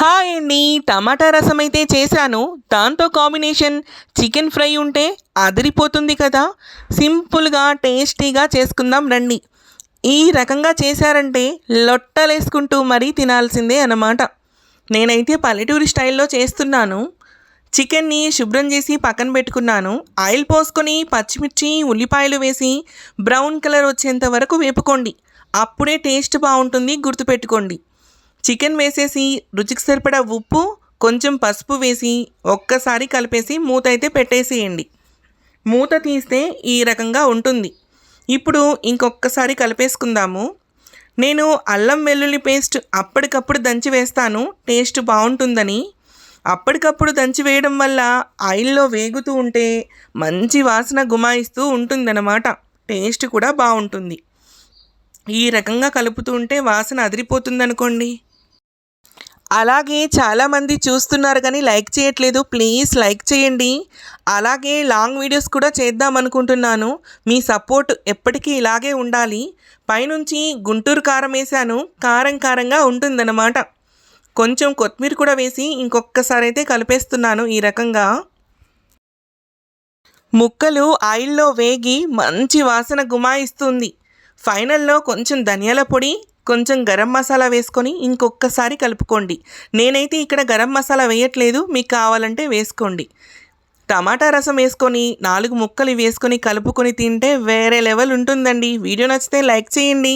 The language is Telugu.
హాయ్ అండి. టమాటా రసం అయితే చేశాను. దాంతో కాంబినేషన్ చికెన్ ఫ్రై ఉంటే అదిరిపోతుంది కదా. సింపుల్గా టేస్టీగా చేసుకుందాం రండి. ఈ రకంగా చేశారంటే లొట్టలేసుకుంటూ మరీ తినాల్సిందే అన్నమాట. నేనైతే పల్లెటూరి స్టైల్లో చేస్తున్నాను. చికెన్ని శుభ్రం చేసి పక్కన పెట్టుకున్నాను. ఆయిల్ పోసుకొని పచ్చిమిర్చి ఉల్లిపాయలు వేసి బ్రౌన్ కలర్ వచ్చేంత వరకు వేపుకోండి. అప్పుడే టేస్ట్ బాగుంటుంది గుర్తుపెట్టుకోండి. చికెన్ వేసేసి రుచికి సరిపడా ఉప్పు కొంచెం పసుపు వేసి ఒక్కసారి కలిపేసి మూత అయితే పెట్టేసేయండి. మూత తీస్తే ఈ రకంగా ఉంటుంది. ఇప్పుడు ఇంకొకసారి కలిపేసుకుందాము. నేను అల్లం వెల్లుల్లి పేస్ట్ అప్పటికప్పుడు దంచి వేస్తాను. టేస్ట్ బాగుంటుందని. అప్పటికప్పుడు దంచి వేయడం వల్ల ఆయిల్లో వేగుతూ ఉంటే మంచి వాసన గుమాయిస్తూ ఉంటుందన్నమాట. టేస్ట్ కూడా బాగుంటుంది. ఈ రకంగా కలుపుతూ ఉంటే వాసన అదిరిపోతుందనుకోండి. అలాగే చాలామంది చూస్తున్నారు కానీ లైక్ చేయట్లేదు. ప్లీజ్ లైక్ చేయండి. అలాగే లాంగ్ వీడియోస్ కూడా చేద్దాం అనుకుంటున్నాను. మీ సపోర్ట్ ఎప్పటికీ ఇలాగే ఉండాలి. పైనుంచి గుంటూరు కారం వేసాను కారం కారంగా ఉంటుందన్నమాట. కొంచెం కొత్తిమీర కూడా వేసి ఇంకొకసారి అయితే కలిపేస్తున్నాను ఈ రకంగా. ముక్కలు ఆయిల్లో వేగి మంచి వాసన గుమాయిస్తుంది. ఫైనల్లో కొంచెం ధనియాల పొడి కొంచెం గరం మసాలా వేసుకొని ఇంకొకసారి కలుపుకోండి. నేనైతే ఇక్కడ గరం మసాలా వేయట్లేదు మీకు కావాలంటే వేసుకోండి. టమాటా రసం వేసుకొని నాలుగు ముక్కలు వేసుకొని కలుపుకొని తింటే వేరే లెవెల్ ఉంటుందండి. వీడియో నచ్చితే లైక్ చేయండి.